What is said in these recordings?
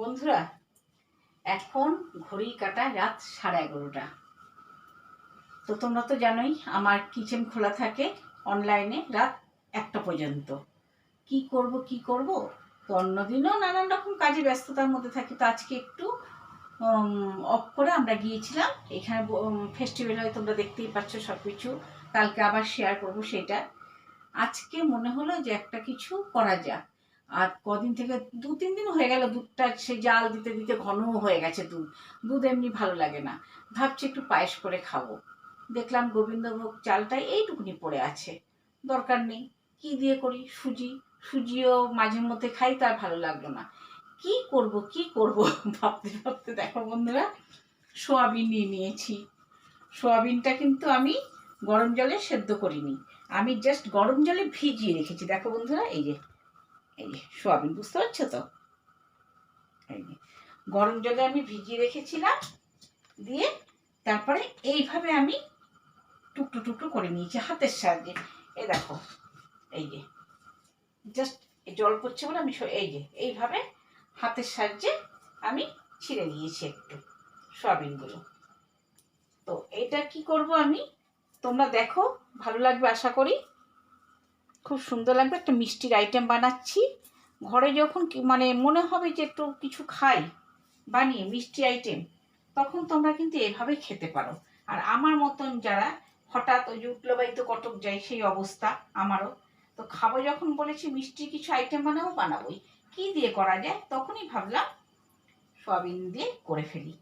বন্ধুরা, এখন ঘড়ি কাটা রাত সাড়ে এগারোটা। তো তোমরা তো জানোই, আমার কিচেন খোলা থাকে অনলাইনে রাত একটা পর্যন্ত। কি করব কি করব? তো অন্যদিনও নানান রকম কাজে ব্যস্ততার মধ্যে থাকি। তো আজকে একটু অফ করে আমরা গিয়েছিলাম। এখানে ফেস্টিভ্যাল হয়, তোমরা দেখতেই পাচ্ছ সব কিছু কালকে আবার শেয়ার করব সেটা। আজকে মনে হলো যে একটা কিছু করা যাক। আর কদিন থেকে দু, তিন দিন হয়ে গেল দুধটা সে জাল দিতে দিতে ঘনও হয়ে গেছে দুধ। দুধ এমনি ভালো লাগে না। ভাবছি একটু পায়েস করে খাব। দেখলাম গোবিন্দভোগ চালটা এইটুকুনি পড়ে আছে। দরকার নেই। কি দিয়ে করি? সুজি। সুজিও মাঝে মধ্যে খাই, তার ভালো লাগল না। কি করব কি করব? ভাবতে ভাবতে দেখো বন্ধুরা, সোয়াবিন নিয়ে নিয়েছি। সোয়াবিনটা কিন্তু আমি গরম জলে সেদ্ধ করিনি। আমি জাস্ট গরম জলে ভিজিয়ে রেখেছি। দেখো বন্ধুরা, এই যে এই সোয়াবিন, বুঝতে পারছ তো? এই গরম জলে আমি ভিজিয়ে রেখেছিলাম, দিয়ে তারপরে এইভাবে আমি টুকটু টুকটু করে নিয়েছি হাতের সাহায্যে। এ দেখো, এই যে জাস্ট জল পড়ছে বলে আমি এই যে, এইভাবে হাতের সাহায্যে আমি ছিঁড়ে নিয়েছি একটু সোয়াবিনগুলো। তো এটা কি করব আমি? তোমরা দেখো, ভালো লাগবে আশা করি। খুব সুন্দর লাগবে। একটা মিষ্টির আইটেম বানাচ্ছি। ঘরে যখন মানে মনে হবে যে একটু কিছু খাই, বানিয়ে মিষ্টি আইটেম তখন তোমরা কিন্তু এভাবে খেতে পারো। আর আমার মতন যারা হঠাৎ ওই উঠল তো কটক যায় সেই অবস্থা আমারও। তো খাব যখন বলেছি, মিষ্টি কিছু আইটেম বানাবো, বানাবোই। কি দিয়ে করা যায়? তখনই ভাবলাম, সয়াবিন দিয়ে করে ফেলি।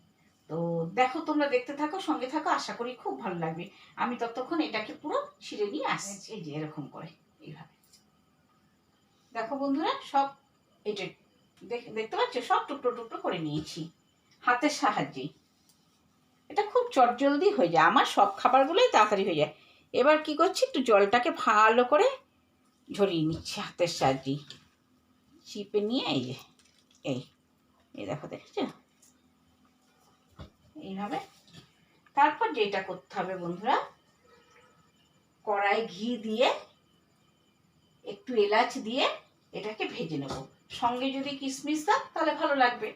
তো দেখো, তোমরা দেখতে থাকো, সঙ্গে থাকো, আশা করি খুব ভালো লাগবে। আমি ততক্ষণ এটাকে পুরো ছিঁড়ে নিয়ে আসছি। এই যে এরকম করে। এইভাবে দেখো বন্ধুরা, সব এটা দেখ- দেখতে পাচ্ছ? সব টুকরো টুকরো করে নিয়েছি। হাতের এটা খুব হয়ে যায়। আমার সব খাবারগুলোই তাড়াতাড়ি হয়ে যায়। এবার কি করছি? একটু জলটাকে ভালো করে ঝরিয়ে নিচ্ছি হাতের সাহায্যেই চিপে নিয়ে এই যে, এই এই দেখো, দেখছ? এইভাবে। তারপর যেটা করতে হবে বন্ধুরা কড়াই ঘি দিয়ে একটু এলাচ দিয়ে এটাকে ভেজে নেব। সঙ্গে যদি কিশমিশ দাও, তাহলে ভালো লাগবে।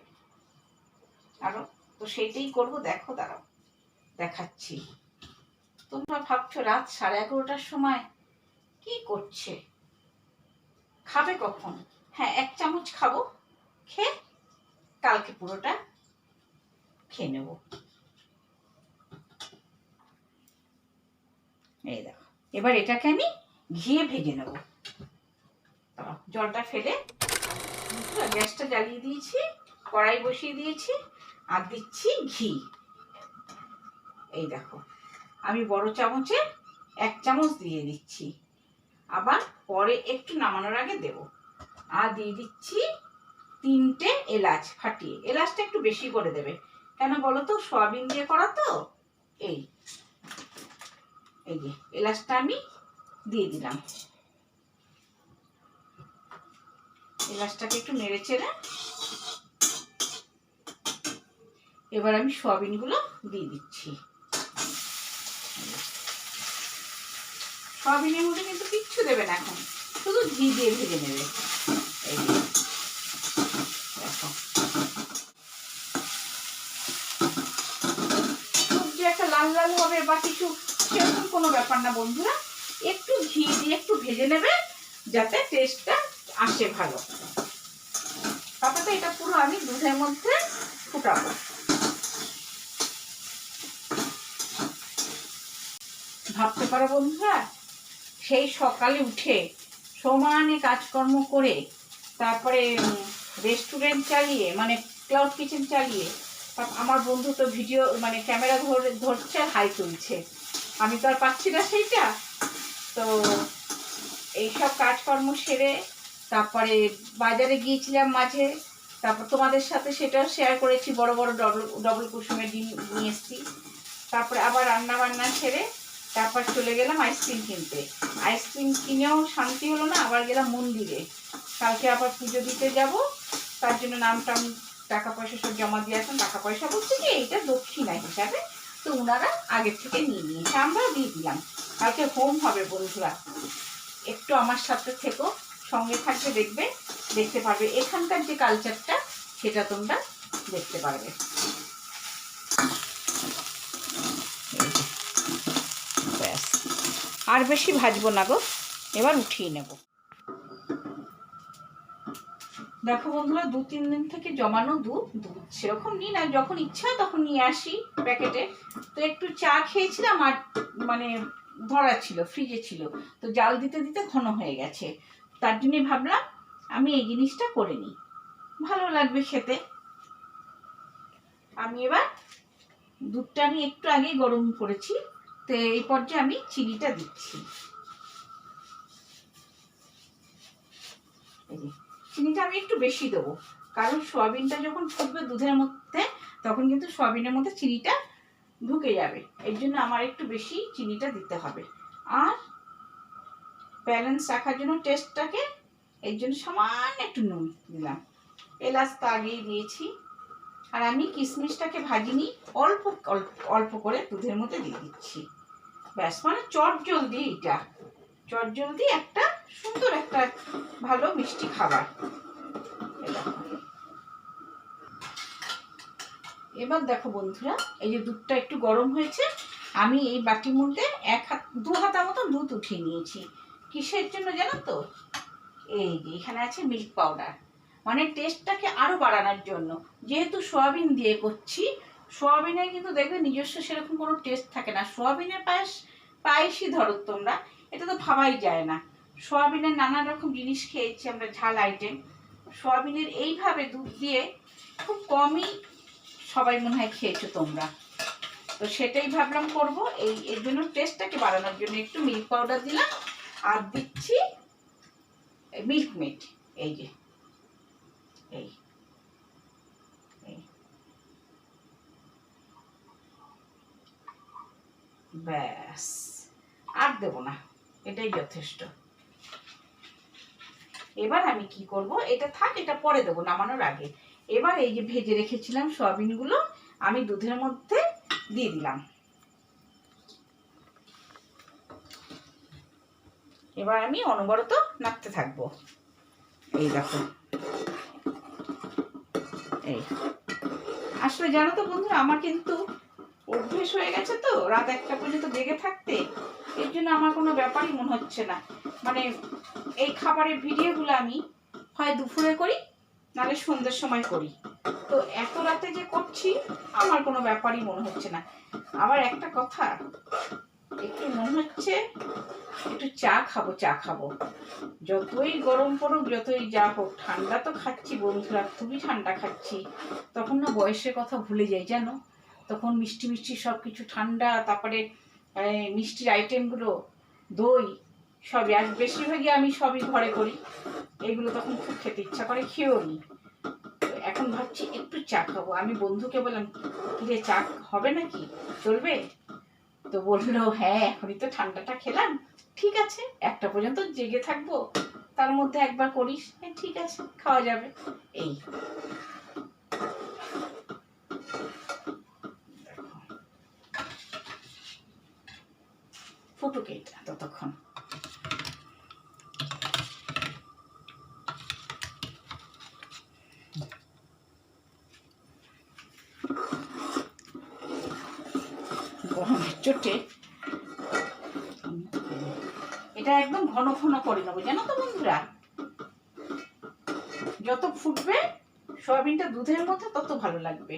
আরও, তো সেইটাই করব। দেখো, দাঁড়াও, দেখাচ্ছি। তোমরা ভাবছ রাত সাড়ে এগারোটার সময় কি করছে? খাবে কখন? হ্যাঁ এক চামচ খাব, খেয়ে কালকে পুরোটা খেয়ে নেব। এই দেখো, এবার এটাকে আমি ঘিয়ে ভেজে নেব। জলটা ফেলে গ্যাসটা জ্বালিয়ে দিয়েছি, কড়াই বসিয়ে দিয়েছি, আর দিচ্ছি ঘি। এই দেখো, আমি বড় চামচে এক চামচ দিয়ে দিচ্ছি। আবার পরে একটু নামানোর আগে দেব। আর দিয়ে দিচ্ছি তিনটে এলাচ ফাটিয়ে। এলাচটা একটু বেশি করে দেবে। কেন বলো তো? সয়াবিন দিয়ে করা তো? এই এই যে, এলাচটা আমি দিয়ে দিলাম। এলাচটাকে একটু নেড়ে চেড়ে এবার আমি সয়াবিনগুলো দিয়ে দিচ্ছি। সয়াবিনের মধ্যে কিন্তু কিচ্ছু দেবে না এখন, শুধু ঘি দিয়ে ভেজে নেবে। এই দেখো। খুব যে একটা লাল লাল হবে, বা কিছু সেরকম কোনো ব্যাপার না বন্ধুরা। একটু ঘি দিয়ে একটু ভেজে নেবে, যাতে টেস্টটা আসে ভালো। তারপরে এটা পুরো আমি দুধের মধ্যে ফুটাবো। ভাবতে পারো বন্ধুরা, সেই সকালে উঠে সমানে কাজকর্ম করে তারপরে রেস্টুরেন্ট চালিয়ে মানে ক্লাউড কিচেন চালিয়ে আমার বন্ধু তো ভিডিও মানে ক্যামেরা ধরে, ধরছে, হাই তুলছে। আমি তো আর পাচ্ছি না সেইটা। তো এইসব কাজকর্ম সেরে তারপরে বাজারে গিয়েছিলাম মাঝে, তারপর তোমাদের সাথে সেটাও শেয়ার করেছি, বড় বড় ডবল ডবল কুসুমের ডিম নিয়ে এসেছি। তারপরে আবার রান্না বান্না সেরে তারপর চলে গেলাম আইসক্রিম কিনতে। আইসক্রিম কিনেও শান্তি হলো না, আবার গেলাম মন্দিরে। কালকে আবার পুজো দিতে যাব, তার জন্য নাম টাম, টাকা পয়সা সব জমা দিয়ে আসলাম। টাকা পয়সা বলছে কি, এইটা দক্ষিণা হিসাবে তো ওনারা আগের থেকে নিয়ে নিয়েছে আমরা দিয়ে দিলাম। কালকে হোম হবে বন্ধুরা, একটু আমার সাথে থেকো। সঙ্গে থাকবে দেখবে, দেখতে পারবে। এখানকার যে কালচারটা সেটা তোমরা দেখতে পারবে। আর বেশি ভাজবো না গো, এবার উঠিয়ে নেব। দেখো বন্ধুরা, দু তিন দিন থেকে জমানো দুধ দুধ সেরকম নিই না, যখন ইচ্ছা তখন নিয়ে আসি প্যাকেটে। তো একটু চা খেয়েছিলাম আর মানে ধরা ছিল ফ্রিজে ছিল। তো জাল দিতে দিতে ঘন হয়ে গেছে। তার জন্যে ভাবলাম আমি এই জিনিসটা করে নিই। ভালো লাগবে খেতে। আমি এবার দুধটা আমি একটু আগেই গরম করেছি, তো এই পর্যায়ে আমি চিনিটা দিচ্ছি। চিনিটা আমি একটু বেশি দেবো, কারণ সয়াবিনটা যখন ফুটবে দুধের মধ্যে, তখন কিন্তু সয়াবিনের মধ্যে চিনিটা ঢুকে যাবে। এর জন্য আমার একটু বেশি চিনিটা দিতে হবে। আর ব্যালেন্স রাখার জন্য টেস্টটাকে এর জন্য সামান্য একটু নুন দিলাম। এলাচ তো আগেই দিয়েছি। আর আমি কিশমিশটাকে ভাজিনি, অল্প অল্প অল্প করে দুধের মধ্যে দিয়ে দিচ্ছি। ব্যাস মানে চট জলদি এইটা। চট জলদি একটা সুন্দর একটা ভালো মিষ্টি খাবার। এবার দেখো বন্ধুরা, এই যে দুধটা একটু গরম হয়েছে, আমি এই বাটির মধ্যে এক হাত, দু হাতা মতন দুধ উঠিয়ে নিয়েছি। কিসের জন্য জানো তো? এই যে এখানে আছে মিল্ক পাউডার মানে টেস্টটাকে আরও বাড়ানোর জন্য। যেহেতু সোয়াবিন দিয়ে করছি, সোয়াবিনের কিন্তু দেখবে নিজস্ব সেরকম কোনো টেস্ট থাকে না। সোয়াবিনের পায়েস, পায়েসই ধরো তোমরা, এটা তো ভাবাই যায় না। সোয়াবিনের নানা রকম জিনিস খেয়েছি আমরা ঝাল আইটেম সোয়াবিনের এইভাবে দুধ দিয়ে খুব কমই সবাই মনে হয় খেয়েছো তোমরা। তো সেটাই ভাবলাম করব। এই, এর জন্য টেস্টটাকে বাড়ানোর জন্য একটু মিল্ক পাউডার দিলাম। আর দিচ্ছি। মিল্ক মেড এই যে এই। ব্যাস, আর দেবো না, এটাই যথেষ্ট। এবার আমি কি করব, এটা থাক, এটা পরে দেবো, নামানোর আগে। এবার এই যে ভেজে রেখেছিলাম সয়াবিনগুলো, আমি দুধের মধ্যে দিয়ে দিলাম। এবার আমি অনবরত নাড়তে থাকব। এই দেখো। এই। আসলে জানো তো বন্ধুরা, আমার কিন্তু অভ্যেস হয়ে গেছে তো রাত একটা পর্যন্ত জেগে থাকতে। এর জন্য আমার কোনো ব্যাপারই মনে হচ্ছে না। মানে এই খাবারের ভিডিওগুলো আমি হয় দুপুরে করি, নাহলে সন্ধ্যের সময় করি। তো এত রাতে যে করছি, আমার কোনো ব্যাপারই মনে হচ্ছে না। আবার একটা কথা, একটু মনে হচ্ছে একটু চা খাব চা খাব। যতই গরম পড়ুক, যতই যা হোক, ঠান্ডা তো খাচ্ছি বন্ধুরা, খুবই ঠান্ডা খাচ্ছি। তখন না বয়সের কথা ভুলে যাই, জানো? তখন মিষ্টি মিষ্টি সব কিছু ঠান্ডা, তারপরে মিষ্টির আইটেমগুলো দই, সবই। আর বেশিরভাগই আমি সবই ঘরে করি। এগুলো তখন খুব খেতে ইচ্ছা করে, খেয়েও নিই এখন ভাবছি একটু চা খাব। আমি বন্ধুকে বললাম, কিরে, চা হবে নাকি? চলবে? তো বলল হ্যাঁ এখনই তো ঠান্ডাটা খেলাম। ঠিক আছে, একটা পর্যন্ত জেগে থাকব। তার মধ্যে একবার করিস। হ্যাঁ ঠিক আছে, খাওয়া যাবে। এই। ফুটুকে ততক্ষণ গরমের চোটে এটা একদম ঘন ঘন করে নেব, জানো তো বন্ধুরা? যত ফুটবে, সয়াবিনটা দুধের মধ্যে তত ভালো লাগবে।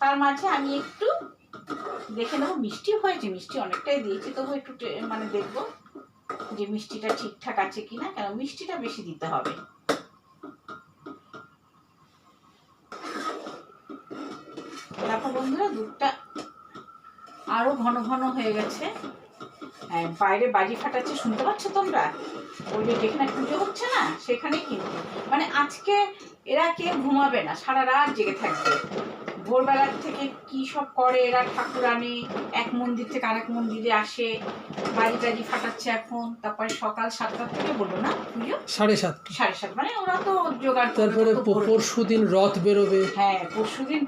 তার মাঝে আমি একটু দেখে নেব, মিষ্টি হয়েছে, মিষ্টি অনেকটাই দিয়েছি, তবু একটু মানে দেখব যে মিষ্টিটা ঠিকঠাক আছে কিনা, কেন মিষ্টিটা বেশি দিতে হবে। দেখো বন্ধুরা, দুধটা আরও ঘন ঘন হয়ে গেছে। বাইরে বাজি ফাটাচ্ছে শুনতে পাচ্ছ তোমরা? ওই যে যেখানে পুজো হচ্ছে না সেখানে কিন্তু। মানে আজকে এরা কেউ ঘুমাবে না সারা রাত জেগে থাকবে। ভোরবেলার থেকে কি সব করে এরা ঠাকুর আনে এক মন্দির থেকে আরেক মন্দিরে আসে বাজি টাজি ফাটাচ্ছে এখন। তারপরে সকাল সাতটা থেকে বলল না পুজো? সাড়ে সাত। সাড়ে সাত মানে ওরা তো জোগাড় তারপরে পরশু দিন রথ বেরোবে। হ্যাঁ পরশুদিন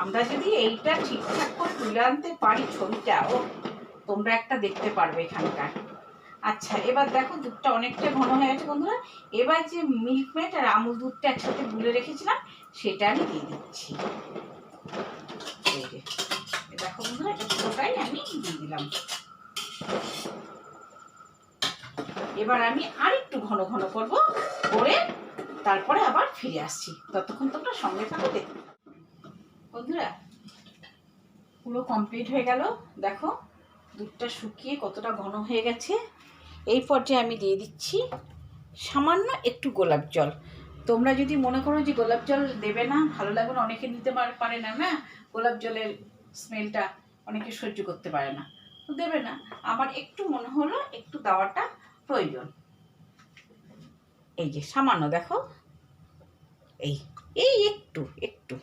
আমরা যদি এইটা ঠিকঠাক করে তুলে আনতে পারি ছবিটা ও তোমরা একটা দেখতে পারবে এখানকার আচ্ছা এবার দেখো দুধটা অনেকটা ঘন হয়ে গেছে বন্ধুরা। এবার যে মিল্কমেড আর আমুল দুধটা একসাথে গুলে রেখেছিলাম, সেটা আমি দিয়ে দিচ্ছি। দেখো বন্ধুরা, এটা আমি দিয়ে দিলাম। এবার আমি আরেকটু ঘন ঘন করব, করে তারপরে আবার ফিরে আসছি। ততক্ষণ তোমরা সঙ্গে থাকো, দেখতে বন্ধুরা, পুরো কমপ্লিট হয়ে গেল। দেখো দুধটা শুকিয়ে কতটা ঘন হয়ে গেছে, এই পর্যায়ে আমি দিয়ে দিচ্ছি সামান্য একটু গোলাপ জল। তোমরা যদি মনে করো যে গোলাপ জল দেবে না, ভালো লাগবে না, অনেকে নিতে পার- না না? গোলাপ জলের স্মেলটা অনেকে সহ্য করতে পারে না। তো দেবে না। আমার একটু মনে হলো, একটু দেওয়াটা প্রয়োজন। এই যে সামান্য দেখো। এই এই একটু একটু।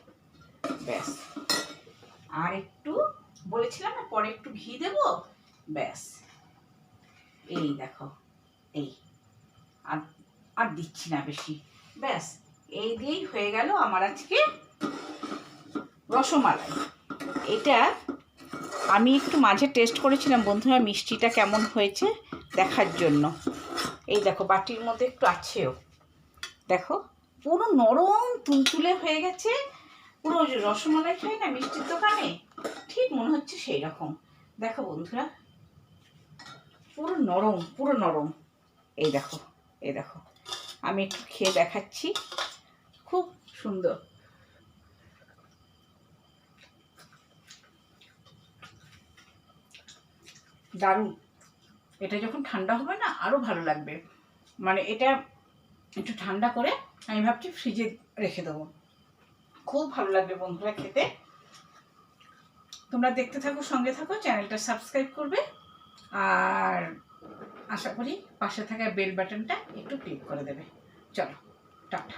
ব্যাস। আর একটু বলেছিলাম না, পরে একটু ঘি দেব, ব্যাস। এই দেখো, এই। আর আর দিচ্ছি না বেশি। ব্যাস, এই দিয়েই হয়ে গেল আমার আজকে রসমালাই। এটা আমি একটু মাঝে টেস্ট করেছিলাম, বন্ধুরা মিষ্টিটা কেমন হয়েছে দেখার জন্য। এই দেখো, বাটির মধ্যে একটু আছেও। দেখো, পুরো নরম, তুলতুলে হয়ে গেছে। পুরো রসমালাই খাই না মিষ্টির দোকানে? ঠিক মনে হচ্ছে সেই রকম দেখো বন্ধুরা, পুরো নরম পুরো নরম। এই দেখো এই দেখো। আমি একটু খেয়ে দেখাচ্ছি। খুব সুন্দর। দারুণ। এটা যখন ঠান্ডা হবে না আরও ভালো লাগবে। মানে এটা একটু ঠান্ডা করে আমি ভাবছি ফ্রিজে রেখে দেবো। খুব ভালো লাগবে বন্ধুরা খেতে। তোমরা দেখতে থাকো, সঙ্গে থাকো, চ্যানেলটা সাবস্ক্রাইব করবে। আর আশা করি পাশে থাকা বেল বাটনটা একটু ক্লিক করে দেবে। চলো, টাটা।